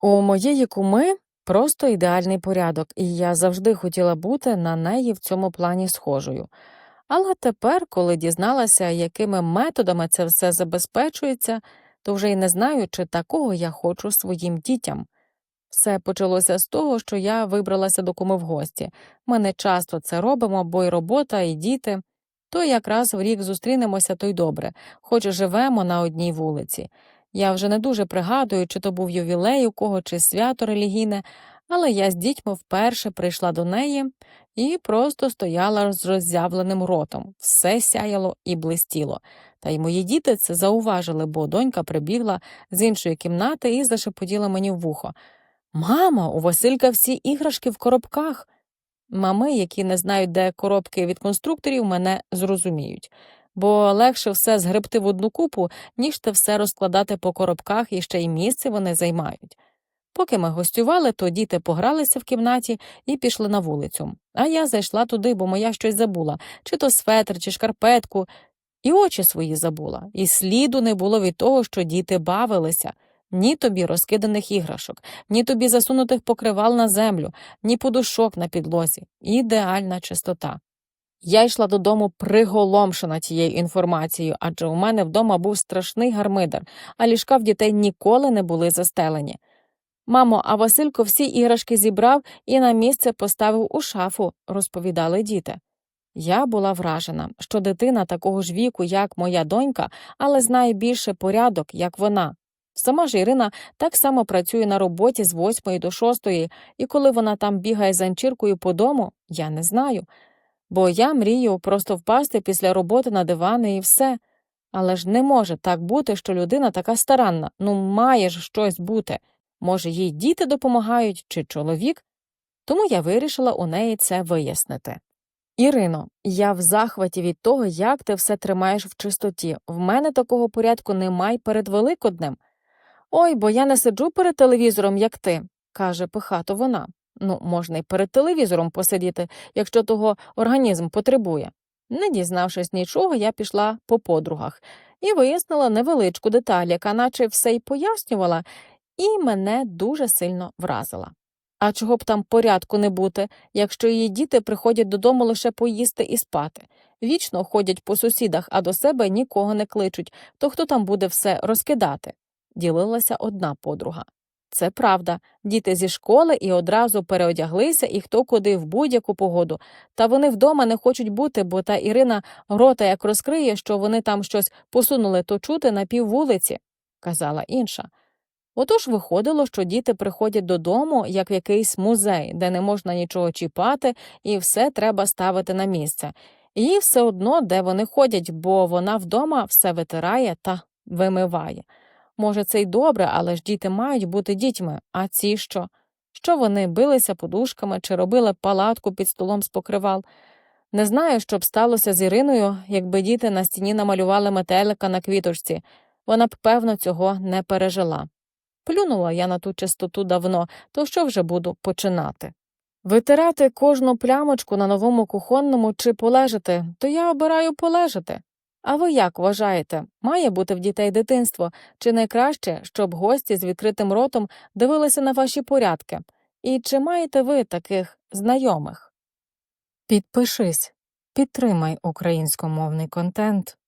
У моєї куми просто ідеальний порядок, і я завжди хотіла бути на неї в цьому плані схожою. Але тепер, коли дізналася, якими методами це все забезпечується, то вже й не знаю, чи такого я хочу своїм дітям. Все почалося з того, що я вибралася до куми в гості. Ми не часто це робимо, бо й робота, і діти. То якраз в рік зустрінемося, то й добре, хоч живемо на одній вулиці. Я вже не дуже пригадую, чи то був ювілей у кого, чи свято релігійне, але я з дітьми вперше прийшла до неї і просто стояла з роззявленим ротом. Все сяяло і блистіло. Та й мої діти це зауважили, бо донька прибігла з іншої кімнати і зашепотіла мені в вухо. Мамо, у Василька всі іграшки в коробках. Мами, які не знають, де коробки від конструкторів, мене зрозуміють, бо легше все згребти в одну купу, ніж те все розкладати по коробках і ще й місце вони займають. Поки ми гостювали, то діти погралися в кімнаті і пішли на вулицю. А я зайшла туди, бо моя щось забула чи то светр, чи шкарпетку, і очі свої забула, і сліду не було від того, що діти бавилися. Ні тобі розкиданих іграшок, ні тобі засунутих покривал на землю, ні подушок на підлозі. Ідеальна чистота. Я йшла додому приголомшена тією інформацією, адже у мене вдома був страшний гармидар, а ліжка в дітей ніколи не були застелені. Мамо, а Василько всі іграшки зібрав і на місце поставив у шафу, розповідали діти. Я була вражена, що дитина такого ж віку, як моя донька, але знає більше порядок, як вона. Сама ж Ірина так само працює на роботі з 8 до 6, і коли вона там бігає з анчіркою по дому, я не знаю. Бо я мрію просто впасти після роботи на дивани і все. Але ж не може так бути, що людина така старанна, ну має ж щось бути. Може, їй діти допомагають чи чоловік? Тому я вирішила у неї це вияснити. Ірино, я в захваті від того, як ти все тримаєш в чистоті. В мене такого порядку немає перед Великоднем. Ой, бо я не сиджу перед телевізором, як ти, каже пихато вона. Ну, можна й перед телевізором посидіти, якщо того організм потребує. Не дізнавшись нічого, я пішла по подругах і вияснила невеличку деталь, яка наче все й пояснювала, і мене дуже сильно вразила. А чого б там порядку не бути, якщо її діти приходять додому лише поїсти і спати, вічно ходять по сусідах, а до себе нікого не кличуть, то хто там буде все розкидати? ділилася одна подруга. Це правда, діти зі школи і одразу переодяглися і хто куди в будь-яку погоду. Та вони вдома не хочуть бути, бо та Ірина рота як розкриє, що вони там щось посунули, то чути на піввулиці, казала інша. Отож виходило, що діти приходять додому, як в якийсь музей, де не можна нічого чіпати, і все треба ставити на місце. І все одно, де вони ходять, бо вона вдома все витирає та вимиває. Може, це й добре, але ж діти мають бути дітьми, а ці що? Що вони билися подушками чи робили палатку під столом з покривал? Не знаю, що б сталося з Іриною, якби діти на стіні намалювали метелика на квіточці. Вона б, певно, цього не пережила. Плюнула я на ту чистоту давно, то що вже буду починати? Витирати кожну плямочку на новому кухонному чи полежати, то я обираю полежати. А ви як вважаєте, має бути в дітей дитинство, чи найкраще, щоб гості з відкритим ротом дивилися на ваші порядки? І чи маєте ви таких знайомих? Підпишись, підтримай українськомовний контент.